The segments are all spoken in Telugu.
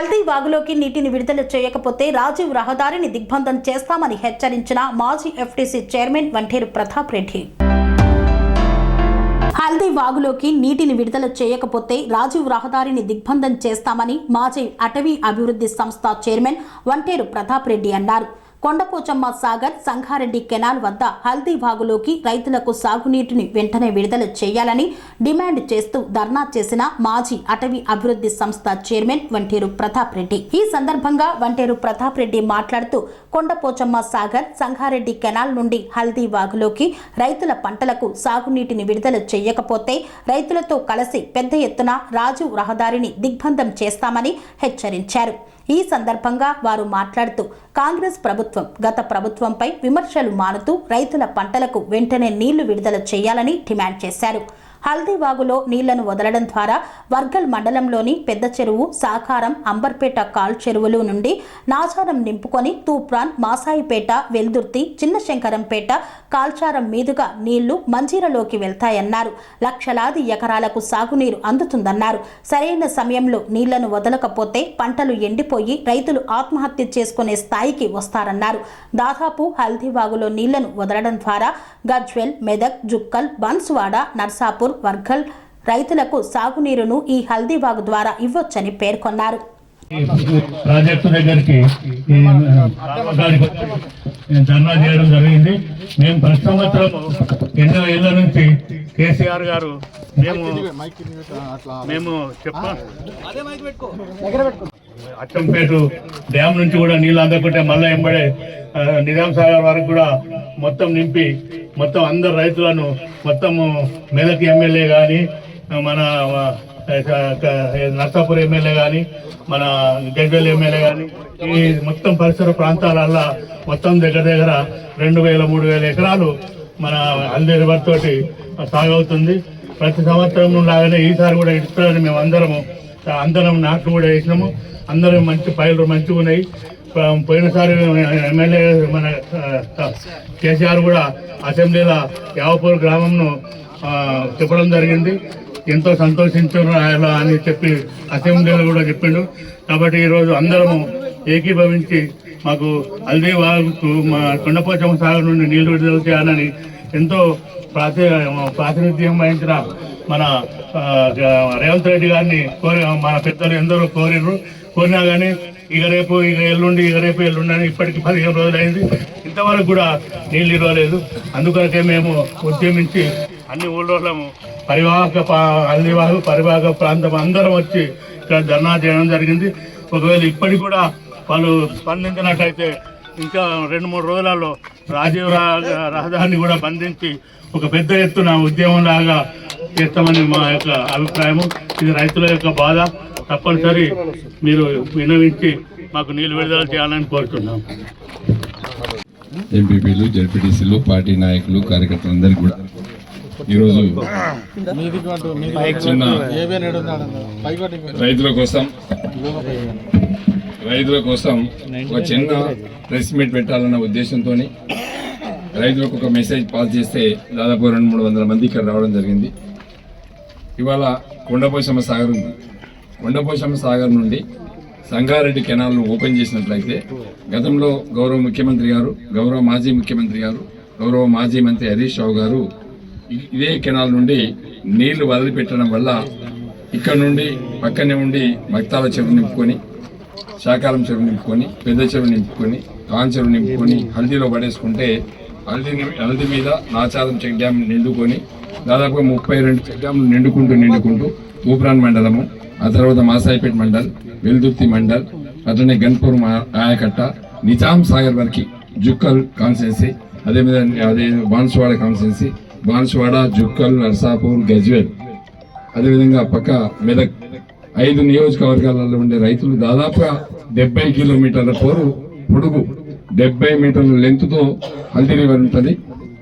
హల్దీ వాగులోకి నీటిని విడుదల చేయకపోతే రాజీవ్ రహదారిని దిగ్బంధం చేస్తామని హెచ్చరించిన మాజీ ఎఫ్టీసీ చైర్మన్ వంటేరు ప్రతాప్ రెడ్డి. హల్దీ వాగులోకి నీటిని విడుదల చేయకపోతే రాజీవ్ రహదారిని దిగ్బంధం చేస్తామని మాజీ అటవీ అభివృద్ధి సంస్థ చైర్మన్ వంటేరు ప్రతాప్ రెడ్డి అన్నారు. కొండపోచమ్మ సాగర్ సంగారెడ్డి కెనాల్ వద్ద హల్దీ వాగులోకి రైతులకు సాగునీటిని వెంటనే విడుదల చేయాలని డిమాండ్ చేస్తూ ధర్నా చేసిన మాజీ అటవీ అభివృద్ధి సంస్థ చైర్మన్ వంటేరు ప్రతాప్ రెడ్డి. ఈ సందర్భంగా వంటేరు ప్రతాప్ రెడ్డి మాట్లాడుతూ కొండపోచమ్మ సాగర్ సంగారెడ్డి కెనాల్ నుండి హల్దీ వాగులోకి రైతుల పంటలకు సాగునీటిని విడుదల చేయకపోతే రైతులతో కలిసి పెద్ద ఎత్తున రాజు రహదారిని దిగ్బంధం చేస్తామని హెచ్చరించారు. ఈ సందర్భంగా వారు మాట్లాడుతూ కాంగ్రెస్ ప్రభుత్వం గత ప్రభుత్వంపై విమర్శలు మానుతూ రైతుల పంటలకు వెంటనే నీళ్ళు విడుదల చేయాలని డిమాండ్ చేశారు. హల్దీవాగులో నీళ్ళను వదలడం ద్వారా వర్గల్ మండలంలోని పెద్ద చెరువు సాకారం అంబర్పేట కాల్ చెరువులు నుండి నాచారం నింపుకొని తూప్రాన్ మాసాయిపేట వెల్దుర్తి చిన్న శంకరంపేట కాల్చారం మీదుగా నీళ్ళు మంజీరలోకి వెళ్తాయన్నారు. లక్షలాది ఎకరాలకు సాగునీరు అందుతుందన్నారు. సరైన సమయంలో నీళ్ళను వదలకపోతే పంటలు ఎండిపోయి రైతులు ఆత్మహత్య చేసుకునే స్థాయికి వస్తారన్నారు. దాదాపు హల్దీవాగులో నీళ్ళను వదలడం ద్వారా గజ్వెల్ మెదక్ జుక్కల్ బన్స్వాడ నర్సాపూర్ వర్గల్ రైతులకు సాగునీరును ఈ హల్దీబాగ్ ద్వారా ఇవ్వొచ్చని పేర్కొన్నారు. ప్రాజెక్టు దగ్గరికి ధర్నా చేయడం జరిగింది. మేము ప్రతి సంవత్సరం ఎన్నో ఏళ్ళ నుంచి కేసీఆర్ గారు మేము మేము చెప్పాం అచ్చంపేట డ్యామ్ నుంచి కూడా నీళ్ళు అందకుంటే మళ్ళీ ఎంబడే నిజాం సాగర్ వరకు కూడా మొత్తం నింపి మొత్తం అందరు రైతులను మొత్తము మెదక్ ఎమ్మెల్యే కానీ మన నర్సాపూర్ ఎమ్మెల్యే కానీ మన గజ్వెల్ ఎమ్మెల్యే కానీ ఈ మొత్తం పరిసర ప్రాంతాలల్లో మొత్తం దగ్గర దగ్గర రెండు వేల మూడు వేల ఎకరాలు మన అల్లి తోటి సాగవుతుంది. ప్రతి సంవత్సరం లాగానే ఈసారి కూడా ఇస్తారని మేము అందరము అందరం నాట్లు కూడా వేసినాము. అందరం మంచి పైలు మంచిగా ఉన్నాయి పోయినసారి ఎమ్మెల్యే మన కేసీఆర్ కూడా అసెంబ్లీలో యావపూర్ గ్రామంను చెప్పడం జరిగింది. ఎంతో సంతోషించారు అని చెప్పి అసెంబ్లీలో కూడా చెప్పిండు. కాబట్టి ఈరోజు అందరము ఏకీభవించి మాకు అల్దీ వాగుకు మా కొండపోచమ్మ సాగర్ నుండి నీళ్ళు విడుదల చేయాలని ఎంతో ప్రాతి ప్రాతినిధ్యం వహించిన మన రేవంత్ రెడ్డి గారిని కోరి మన పెద్దలు ఎందరో కోరిర్రు. కోరినా కానీ ఇక రేపు ఇక ఎల్లుండి ఇక రేపు ఎల్లుండి అని ఇప్పటికి పదిహేను రోజులైంది. ఇంతవరకు కూడా నీళ్ళు ఇవ్వలేదు. అందుకొరకే మేము ఉద్యమించి అన్ని ఊళ్ళోళ్ళము పరివాహక పా- పరివాహక ప్రాంతం అందరం వచ్చి ఇక్కడ ధర్నా చేయడం జరిగింది. ఒకవేళ ఇప్పటికి కూడా వాళ్ళు స్పందించినట్టయితే ఇంకా రెండు మూడు రోజులలో రాజీవ్ రా- రహదారిని కూడా బంధించి ఒక పెద్ద ఎత్తున ఉద్యమం లాగా చేస్తామని మా యొక్క అభిప్రాయము. ఇది రైతుల యొక్క బాధ. తప్పనిసరి మీరు వినవించి మాకు నీళ్ళు విడుదల చేయాలని కోరుతున్నాం. ఎంపీపీలు జడ్పీటీసీలు పార్టీ నాయకులు కార్యకర్తలందరికీ కూడా ఈరోజు చిన్న రైతుల కోసం రైతుల కోసం ఒక చిన్న ప్రెస్ మీట్ పెట్టాలన్న ఉద్దేశంతో రైతులకు ఒక మెసేజ్ పాస్ చేస్తే దాదాపు రెండు మూడు వందల మంది ఇక్కడ రావడం జరిగింది. ఇవాళ కొండపోశమ్మ సాగర్ ఉంది కొండపోశమ్మ సాగర్ నుండి సంగారెడ్డి కెనాల్ను ఓపెన్ చేసినట్లయితే గతంలో గౌరవ ముఖ్యమంత్రి గారు గౌరవ మాజీ ముఖ్యమంత్రి గారు గౌరవ మాజీ మంత్రి హరీష్ రావు గారు ఇదే కెనాల్ నుండి నీళ్ళు వదిలిపెట్టడం వల్ల ఇక్కడ నుండి పక్కనే ఉండి మక్తాల చెరువు నింపుకొని శాకాలం చెరువు నింపుకొని పెద్ద చెరువు నింపుకొని కాన్ చెరువు నింపుకొని హల్దీలో పడేసుకుంటే హల్దీ హల్దీ మీద నాచారం చెక్ డ్యామ్ నిండుకొని దాదాపుగా ముప్పై రెండు చెక్ డ్యామ్లు నిండుకుంటూ నిండుకుంటూ తూప్రాన్ మండలము ఆ తర్వాత మాసాయిపేట్ మండల్ వెల్దుర్తి మండల్ అట్లనే గన్పూర్ మా- ఆయకట్ట నిజాం సాగర్ వరకు జుక్కల్ కాన్స్టెన్సీ అదే మీద అదే బాన్సువాడ కాన్స్టెన్సీ బాన్సువాడ జుక్కల్ నర్సాపూర్ గజ్వేల్. అదేవిధంగా పక్క మెదక్. ఐదు నియోజకవర్గాలలో ఉండే రైతులు దాదాపుగా డెబ్బై కిలోమీటర్ల పోరు పొడుగు డెబ్బై మీటర్ల లెంత్తో హల్దీ రివర్ ఉంటుంది.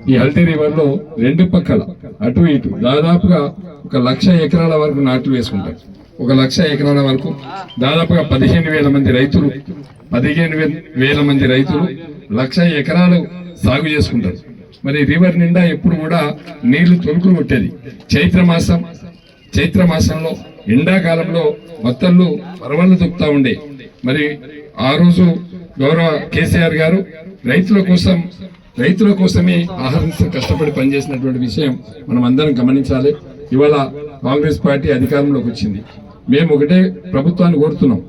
ఈ హల్దీ రివర్లో రెండు పక్కల అటు ఇటు దాదాపుగా ఒక లక్ష ఎకరాల వరకు నాట్లు వేసుకుంటారు. ఒక లక్ష ఎకరాల వరకు దాదాపుగా పదిహేను వేల మంది రైతులు పదిహేను వే- వేల మంది రైతులు లక్ష ఎకరాలు సాగు చేసుకుంటారు. మరి రివర్ నిండా ఎప్పుడు కూడా నీళ్ళు తొలుకులు కొట్టేది. చైత్ర మాసం చైత్ర మాసంలో ఎండాకాలంలో మొత్తళ్ళు పరవళ్ళు తొక్కుతా ఉండే. మరి ఆ రోజు గౌరవ కేసీఆర్ గారు రైతుల కోసం రైతుల కోసమే ఆహరించ కష్టపడి పనిచేసినటువంటి విషయం మనం అందరం గమనించాలి. ఇవాళ కాంగ్రెస్ పార్టీ అధికారంలోకి వచ్చింది. మేము ఒకటే ప్రభుత్వాన్ని కోరుతున్నాం.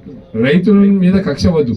రైతుల మీద కక్ష వద్దు.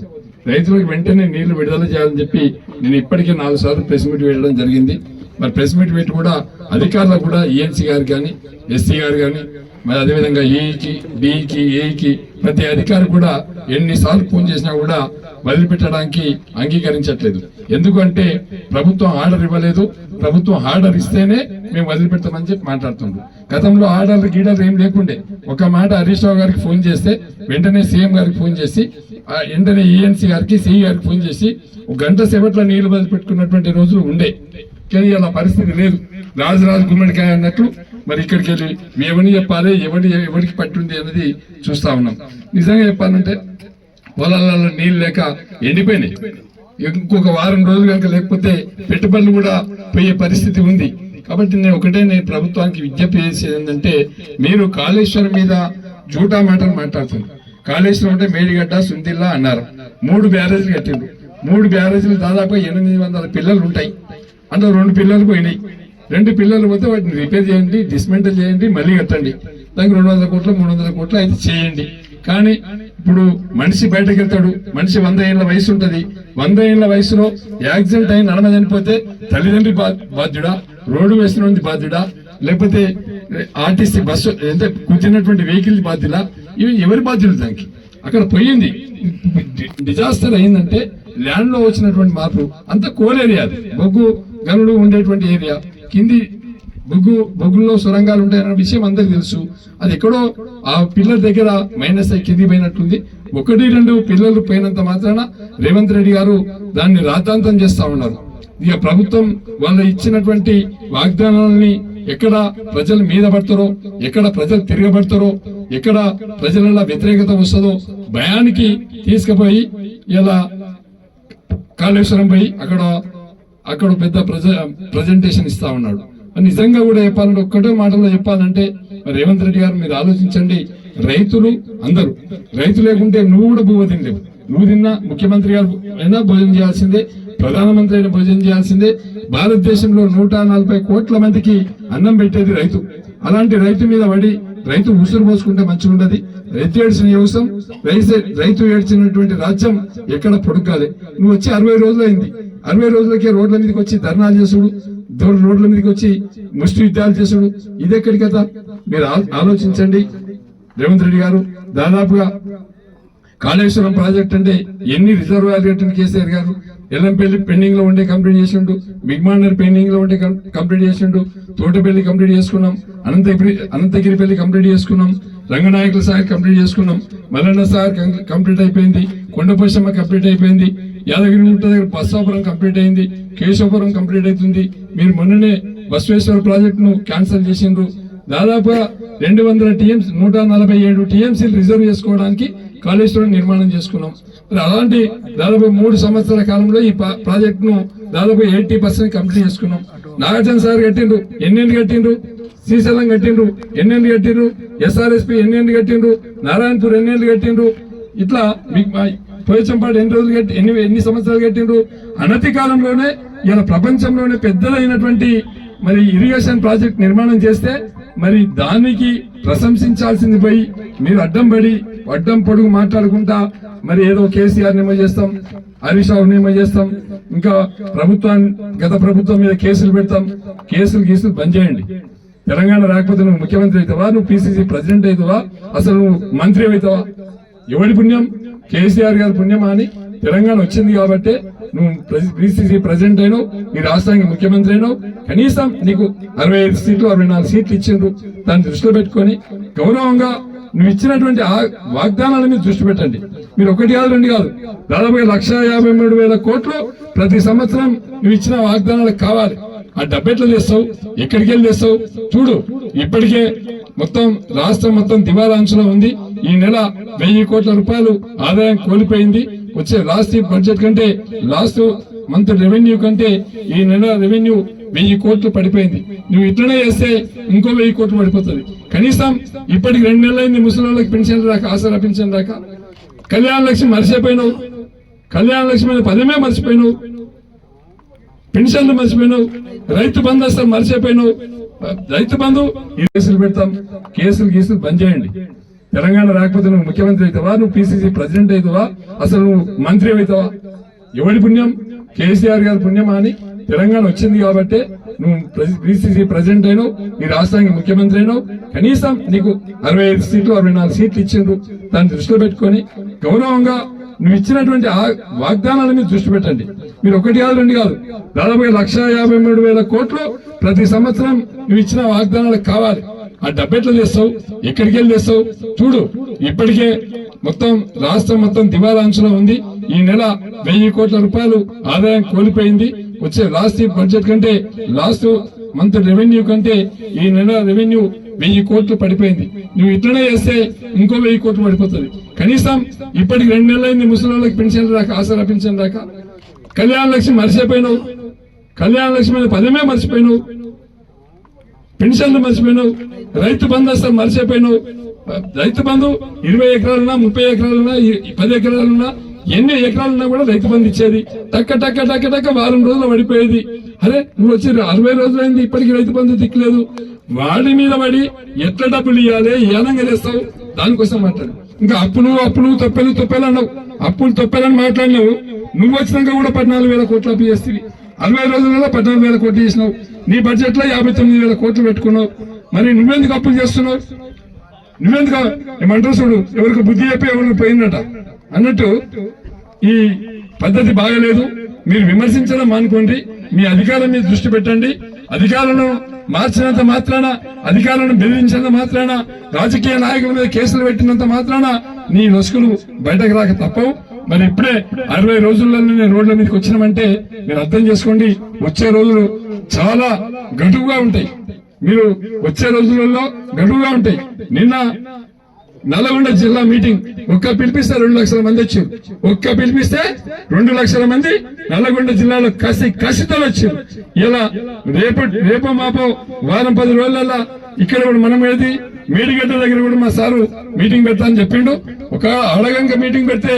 రైతులకు వెంటనే నీళ్ళు విడుదల చేయాలని చెప్పి నేను ఇప్పటికే నాలుగు సార్లు ప్రెస్ మీట్ వేయడం జరిగింది. మరి ప్రెస్ మీట్ పెట్టి కూడా అధికారులకు కూడా ఈఎన్సీ గారు కానీ ఎస్సీ గారు కానీ మరి అదేవిధంగా ఏకి డిఈకి ఏఈకి ప్రతి అధికారి కూడా ఎన్నిసార్లు ఫోన్ చేసినా కూడా వదిలిపెట్టడానికి అంగీకరించట్లేదు. ఎందుకంటే ప్రభుత్వం ఆర్డర్ ఇవ్వలేదు. ప్రభుత్వం ఆర్డర్ ఇస్తేనే మేము వదిలిపెడతామని చెప్పి మాట్లాడుతుండ్రు. గతంలో ఆర్డర్లు గీడర్లు ఏం లేకుండే. ఒక మాట హరీష్ రావు గారికి ఫోన్ చేస్తే వెంటనే సీఎం గారికి ఫోన్ చేసి వెంటనే ఈఎన్సీ గారికి సిఈ గారికి ఫోన్ చేసి ఒక గంట సేపట్లో నీళ్ళు వదిలిపెట్టుకున్నటువంటి రోజులు ఉండే. కానీ అలా పరిస్థితి లేదు. రాజరాజు గుమ్మడికాయ అన్నట్లు మరి ఇక్కడికి వెళ్ళి ఎవరిని చెప్పాలి ఎవరి ఎవరికి పట్టుంది అనేది చూస్తా ఉన్నాం. నిజంగా చెప్పాలంటే పొలాలలో నీళ్ళు లేక ఎండిపోయినాయి. ఇంకొక వారం రోజులు కనుక లేకపోతే పెట్టుబడులు కూడా పోయే పరిస్థితి ఉంది. కాబట్టి నేను ఒకటే నేను ప్రభుత్వానికి విజ్ఞప్తి చేసేది ఏంటంటే మీరు కాళేశ్వరం మీద జూటా మాటలు మాట్లాడుతుంది కాళేశ్వరం అంటే మేడిగడ్డ సుందిల్లా అన్నారు. మూడు బ్యారేజీలు కట్టిండ్రు. మూడు బ్యారేజీలు దాదాపు ఎనిమిది వందల పిల్లలు ఉంటాయి. అందులో రెండు పిల్లలు పోయినాయి. రెండు పిల్లలు పోతే వాటిని రిపేర్ చేయండి డిస్మెంటల్ చేయండి మళ్ళీ కట్టండి. దానికి రెండు వందల కోట్లు మూడు వందల కోట్లు అయితే చేయండి. కానీ ఇప్పుడు మనిషి బయటకు వెళ్తాడు. మనిషి వంద ఏళ్ళ వయసు ఉంటుంది. వంద ఏళ్ళ వయసులో యాక్సిడెంట్ అయిన నడమ చనిపోతే తల్లిదండ్రి బా- బాధ్యుడా? రోడ్డు వేసిన బాధ్యుడా? లేకపోతే ఆర్టీసీ బస్సు అంటే కూర్చున్నటువంటి వెహికల్ బాధ్యులా? ఇవి ఎవరి బాధ్యులు దానికి? అక్కడ పోయింది. డిజాస్టర్ అయిందంటే ల్యాండ్లో వచ్చినటువంటి మార్పు అంత కోల్ ఏరియా అది. బొగ్గు గనులు ఉండేటువంటి ఏరియా. కింది బొగ్గు బొగ్గుల్లో సొరంగాలు ఉంటాయన్న విషయం అందరికి తెలుసు. అది ఎక్కడో ఆ పిల్లల దగ్గర మైనస్ అయి కింది పోయినట్టుంది. ఒకటి రెండు పిల్లలు పోయినంత మాత్రాన రేవంత్ రెడ్డి గారు దాన్ని రాతాంతం చేస్తూ ఉన్నారు. ఇక ప్రభుత్వం వాళ్ళు ఇచ్చినటువంటి వాగ్దానాలని ఎక్కడ ప్రజలు మీద పడతారో ఎక్కడ ప్రజలు తిరగబడతారో ఎక్కడ ప్రజల వ్యతిరేకత వస్తుందో భయానికి తీసుకుపోయి ఇలా కాళేశ్వరం పోయి అక్కడ అక్కడ పెద్ద ప్రజ ప్రజెంటేషన్ ఇస్తా ఉన్నాడు. నిజంగా కూడా చెప్పాలంటే ఒక్కటే మాటలో చెప్పాలంటే మరి రేవంత్ రెడ్డి గారు మీరు ఆలోచించండి. రైతులు అందరూ రైతు లేకుంటే నువ్వు కూడా భూమ తినలేవు. నువ్వు తిన్నా ముఖ్యమంత్రి గారు అయినా భోజనం చేయాల్సిందే ప్రధానమంత్రి అయినా భోజనం చేయాల్సిందే. భారతదేశంలో నూట నలభై కోట్ల మందికి అన్నం పెట్టేది రైతు. అలాంటి రైతు మీద పడి రైతు ఉసురు పోసుకుంటే మంచిగా ఉండదు రైతు ఏడ్చిన వ్యవసాయం రైతు రైతు ఏడ్చినటువంటి రాజ్యం ఎక్కడ పొడుక్కాలి నువ్వు వచ్చి అరవై రోజులు అయింది అరవై రోజులకే రోడ్ల మీదకి వచ్చి ధర్నాలు చేసుడు. దో- రోడ్ల మీదకి వచ్చి ముష్టి యుద్ధాలు చేసుడు ఇదెక్కడి కదా మీరు ఆ- ఆలోచించండి. రేవంత్ రెడ్డి గారు దాదాపుగా కాళేశ్వరం ప్రాజెక్ట్ అంటే ఎన్ని రిజర్వాయర్ కట్టిన కేసీఆర్ గారు? ఎల్లంపల్లి పెండింగ్లో ఉండే కంప్లీట్ చేసిండు. మిగ్మాండర్ పెండింగ్లో ఉండే కం- కంప్లీట్ చేసిండు. తోటపల్లి కంప్లీట్ చేసుకున్నాం. అనంతగిరి అనంతగిరిపల్లి కంప్లీట్ చేసుకున్నాం. రంగనాయకుల సాగర్ కంప్లీట్ చేసుకున్నాం. మల్లన్న సాగర్ కంప్లీట్ అయిపోయింది. కొండపోషమ్మ కంప్లీట్ అయిపోయింది. యాదగిరి గుట్ట దగ్గర బస్సాపురం కంప్లీట్ అయింది కేశవపురం కంప్లీట్ అవుతుంది. మీరు మొన్ననే బస్వేశ్వర ప్రాజెక్టును క్యాన్సిల్ చేసిండ్రు. దాదాపుగా రెండు వందల టీఎంసీ నూట నలభై ఏడు టీఎంసీలు రిజర్వ్ చేసుకోవడానికి కాళేశ్వరం నిర్మాణం చేసుకున్నాం. మరి అలాంటి దాదాపు మూడు సంవత్సరాల కాలంలో ఈ పా- దాదాపు ఎయిటీ పర్సెంట్ కంప్లీట్ చేసుకున్నాం. నాగార్జున సార్ కట్టిండ్రు ఎన్నెండు కట్టిండ్రు? శ్రీశైలం కట్టిండ్రు ఎన్నెండు కట్టిండ్రు? ఎస్ఆర్ఎస్పి ఎన్నెండు కట్టిండ్రు? నారాయణపూర్ ఎన్నెండు కట్టిండ్రు? ఇట్లా మీకు పోయచంపాడు ఎన్ని రోజులు కట్టి ఎన్ని ఎన్ని సంవత్సరాలు కట్టిండ్రు? అనతి కాలంలోనే ఇలా ప్రపంచంలోనే పెద్దదైనటువంటి మరి ఇరిగేషన్ ప్రాజెక్ట్ నిర్మాణం చేస్తే మరి దానికి ప్రశంసించాల్సింది పోయి మీరు అడ్డం పడి అడ్డం పొడుగు మాట్లాడుకుంటా మరి ఏదో కేసీఆర్ నిమ్మ చేస్తాం హరీష్ రావు నిమ్మ చేస్తాం ఇంకా ప్రభుత్వాన్ని గత ప్రభుత్వం మీద కేసులు పెడతాం కేసులు గీసులు బంద్ చేయండి. తెలంగాణ రాకపోతే నువ్వు ముఖ్యమంత్రి అవుతావా? నువ్వు పిసిసి ప్రెసిడెంట్ అవుతావా? అసలు నువ్వు మంత్రి అవుతావా? ఎవడి పుణ్యం? కేసీఆర్ గారి పుణ్యమా అని తెలంగాణ వచ్చింది కాబట్టి నువ్వు బీసీసీ ప్రెసిడెంట్ అయినావు ఈ రాష్ట్రానికి ముఖ్యమంత్రి అయినావు. కనీసం నీకు అరవై ఐదు సీట్లు అరవై నాలుగు సీట్లు ఇచ్చిండ్రు. దాన్ని దృష్టిలో పెట్టుకొని గౌరవంగా నువ్వు ఇచ్చినటువంటి ఆ వాగ్దానాల మీద దృష్టి పెట్టండి. మీరు ఒకటి కాదు రెండు కాదు. దాదాపుగా లక్ష యాభై మూడు వేల కోట్లు ప్రతి సంవత్సరం నువ్వు ఇచ్చిన వాగ్దానాలకు కావాలి. ఆ డబ్బెట్లు తెస్తావు? ఎక్కడికి వెళ్ళి తెస్తావు? చూడు ఇప్పటికే మొత్తం రాష్ట్రం మొత్తం దివాలా అంచులో ఉంది. ఈ నెల వెయ్యి కోట్ల రూపాయలు ఆదాయం కోల్పోయింది. వచ్చే లాస్ట్ బడ్జెట్ కంటే లాస్ట్ మంత్ రెవెన్యూ కంటే ఈ నెల రెవెన్యూ వెయ్యి కోట్లు పడిపోయింది. నువ్వు ఇట్లనే చేస్తే ఇంకో వెయ్యి కోట్లు పడిపోతుంది. కనీసం ఇప్పటికి రెండు నెలలైంది ముసలి వాళ్ళకి పెన్షన్ రాక ఆసరా పెన్షన్ రాక. కళ్యాణ లక్ష్మి మర్చిపోయినావు. కళ్యాణ లక్ష్మి అనే పదమే మర్చిపోయినావు. పెన్షన్లు మర్చిపోయినావు. రైతు బంధు అసలు మర్చిపోయినావు. రైతు బంధు ఈ కేసులు పెడతాం. కేసులు గీసులు బంద్ చేయండి. తెలంగాణ రాకపోతే నువ్వు ముఖ్యమంత్రి అవుతావా? నువ్వు పిసిసి ప్రెసిడెంట్ అవుతావా? అసలు నువ్వు మంత్రి అవుతావా? ఎవడి పుణ్యం? కేసీఆర్ గారి పుణ్యమా అని తెలంగాణ వచ్చింది కాబట్టి నువ్వు పిసిసి ప్రెసిడెంట్ అయినావు నీ రాష్ట్రానికి ముఖ్యమంత్రి అయినావు. కనీసం నీకు అరవై ఐదు సీట్లు అరవై నాలుగు సీట్లు ఇచ్చిండ్రు. దాన్ని దృష్టిలో పెట్టుకొని గౌరవంగా నువ్వు ఇచ్చినటువంటి ఆ వాగ్దానాల మీద దృష్టి పెట్టండి. మీరు ఒకటి కాదు రెండు కాదు. దాదాపుగా లక్ష యాభై మూడు వేల కోట్లు ప్రతి సంవత్సరం నువ్వు ఇచ్చిన వాగ్దానాలకు కావాలి. ఆ డబ్బు ఎట్లా తెస్తావు? ఎక్కడికి వెళ్ళి చేస్తావు చూడు ఇప్పటికే మొత్తం రాష్ట్రం మొత్తం దివాలా అంచులో ఉంది. ఈ నెల వెయ్యి కోట్ల రూపాయలు ఆదాయం కోల్పోయింది. వచ్చే లాస్ట్ బడ్జెట్ కంటే లాస్ట్ మంత్ రెవెన్యూ కంటే ఈ నెల రెవెన్యూ వెయ్యి కోట్లు పడిపోయింది. నువ్వు ఇట్లనే చేస్తే ఇంకో వెయ్యి కోట్లు పడిపోతుంది. కనీసం ఇప్పటికి రెండు నెలలైంది ముసలి వాళ్ళకి పెన్షన్ రాక ఆసరా పెన్షన్ రాక. కళ్యాణ లక్ష్మి మర్చిపోయినావు. కళ్యాణ లక్ష్మి పదమే మర్చిపోయినావు. పెన్షన్లు మర్చిపోయినావు రైతు బంధు అసలు మర్చిపోయినావు. రైతు బంధు ఇరవై ఎకరాలున్నా ముప్పై ఎకరాలున్నా పది ఎకరాలున్నా ఎన్ని ఎకరాలున్నా కూడా రైతు బంధు ఇచ్చేది. టక్క టక్క టక్క టక్క వారం రోజులు పడిపోయేది. అరే నువ్వు వచ్చి అరవై రోజులైంది ఇప్పటికి రైతు బంధు దిక్కులేదు. వాడి మీద పడి ఎట్లా డబ్బులు ఇవ్వాలి ఏనంగా చేస్తావు? దానికోసం మాట్లాడు. ఇంకా అప్పులు అప్పులు తొప్పెలు తొప్పెలు అన్నావు. అప్పులు తొప్పెలని మాట్లాడినావు. నువ్వు వచ్చినాక కూడా పద్నాలుగు వేల కోట్లు అప్పు చేస్తుంది అరవై రోజులలో పద్నాలుగు వేల కోట్లు చేసినావు. నీ బడ్జెట్లో యాభై తొమ్మిది వేల కోట్లు పెట్టుకున్నావు. మరి నువ్వెందుకు అప్పులు చేస్తున్నావు? నువ్వెందుకు ఏమంటారు చూడు ఎవరికి బుద్ధి చెప్పి ఎవరికి పోయిందట? అన్నట్టు ఈ పద్ధతి బాగలేదు. మీరు విమర్శించడం మానుకోండి. మీ అధికారం మీద దృష్టి పెట్టండి. అధికారులను మార్చినంత మాత్రాన అధికారులను బెదిరించినంత మాత్రాన రాజకీయ నాయకుల మీద కేసులు పెట్టినంత మాత్రాన నీ లొసుకులు బయటకు రాక తప్పవు. మరి ఇప్పుడే అరవై రోజుల్లోనే రోడ్ల మీదకి వచ్చినామంటే మీరు అర్థం చేసుకోండి. వచ్చే రోజులు చాలా గడువుగా ఉంటాయి. మీరు వచ్చే రోజులలో గడువుగా ఉంటాయి. నిన్న నల్గొండ జిల్లా మీటింగ్ ఒక్క పిలిపిస్తే రెండు లక్షల మంది వచ్చారు. ఒక్క పిలిపిస్తే రెండు లక్షల మంది నల్గొండ జిల్లాలో కసి కసితో వచ్చారు. ఇలా రేపు రేపో మాపో వారం పది రోజులలో ఇక్కడ మనం ఏది మేడిగడ్డ దగ్గర కూడా మా సారు మీటింగ్ పెడతా అని చెప్పిండు. ఒక అడగంక మీటింగ్ పెడితే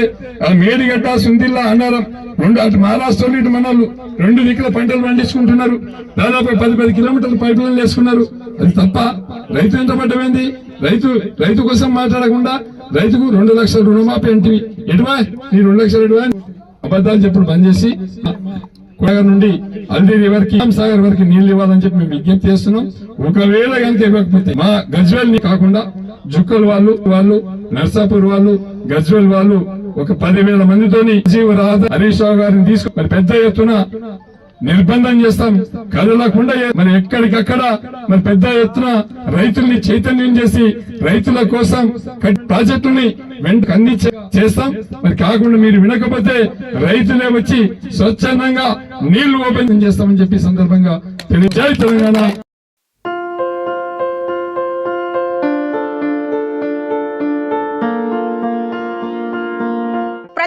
ఆ మేడిగడ్డ సుందిల్లా అన్నారం రెండు అటు మహారాష్ట్రలో ఇటు మనలు రెండు దిక్కుల పంటలు పండించుకుంటున్నారు. దాదాపు పది పది కిలోమీటర్ల పైప్ లైన్లు వేసుకున్నారు. అది తప్ప రైతు ఎంత పడ్డమైంది రైతు రైతు కోసం మాట్లాడకుండా రైతుకు రెండు లక్షల రుణమాఫీ ఏంటివి ఎటువా? నీ రెండు లక్షలు ఎటువా? అబద్ధాలు చెప్పుడు బంద్ చేసి నుండి అల్దీరి వరకు సాగర్ వరకు నీళ్ళు ఇవ్వాలని చెప్పి మేము విజ్ఞప్తి చేస్తున్నాం. ఒకవేళ కనుక ఇవ్వకపోతే మా గజ్వల్ కాకుండా జుక్కల్ వాళ్ళు వాళ్ళు నర్సాపూర్ వాళ్ళు గజ్వల్ వాళ్ళు ఒక పదివేల మందితోని జీవ రాధ హరీష్ రావు గారిని తీసుకు మరి పెద్ద ఎత్తున నిర్బంధం చేస్తాం. కదలకుండా మరి ఎక్కడికక్కడ మరి పెద్ద ఎత్తున రైతుల్ని చైతన్యం చేసి రైతుల కోసం ప్రాజెక్టుని వెంట అందించే చేస్తాం. మరి కాకుండా మీరు వినకపోతే రైతులే వచ్చి స్వచ్ఛందంగా నీళ్ళు ఓపెన్ చేస్తామని చెప్పి సందర్భంగా తెలియ తెలంగాణ.